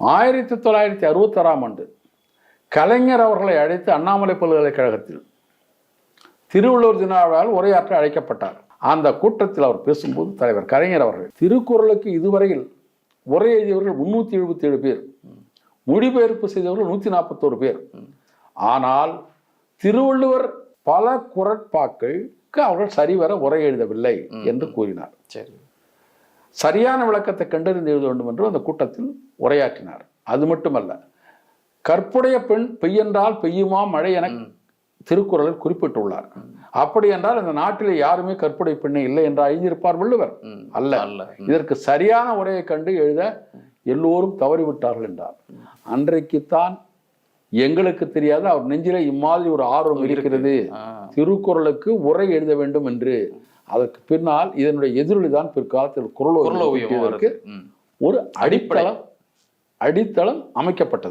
ஆயிரத்தி தொள்ளாயிரத்தி அறுபத்தாறாம் ஆண்டு கலைஞர் அவர்களை அழைத்து அண்ணாமலை பல்கலைக்கழகத்தில் திருவள்ளுவர் தின விழாவில் உரையாற்ற அழைக்கப்பட்டார். அந்த கூட்டத்தில் அவர் பேசும்போது தலைவர் கலைஞர் அவர்கள் திருக்குறளுக்கு இதுவரையில் உரை எழுதியவர்கள் முன்னூற்றி எழுபத்தி ஏழு பேர் மொழிபெயர்ப்பு செய்தவர்கள் நூற்றி நாற்பத்தோரு பேர். ஆனால் திருவள்ளுவர் பல குரட்பாக்களுக்கு அவர்கள் சரிவர உரை எழுதவில்லை என்று கூறினார். சரி. சரியான விளக்கத்தை கண்டறிந்து எழுத வேண்டும் என்று அந்த கூட்டத்தில் உரையாற்றினார். அது மட்டுமல்ல கற்புடைய பெண் பெய்யென்றால் பெய்யுமா மழை என திருக்குறளில் குறிப்பிட்டுள்ளார். அப்படி என்றால் இந்த நாட்டிலே யாருமே கற்புடை பெண்ணை இல்லை என்று எழுதியிருப்பார் வள்ளுவர். அல்ல. அல்ல. இதற்கு சரியான உரையை கண்டு எழுத எல்லோரும் தவறிவிட்டார்கள் என்றார். அன்றைக்குத்தான் எங்களுக்கு தெரியாத அவர் நெஞ்சிலே இம்மாதிரி ஒரு ஆர்வம் இருக்கிறது. திருக்குறளுக்கு உரை எழுத வேண்டும் என்று அதற்கு பின்னால் இதனுடைய எதிரொலி தான் பிற்காலத்தில் குரல் குரல். ம். ஒரு அடித்தளம் அடித்தளம் அமைக்கப்பட்டது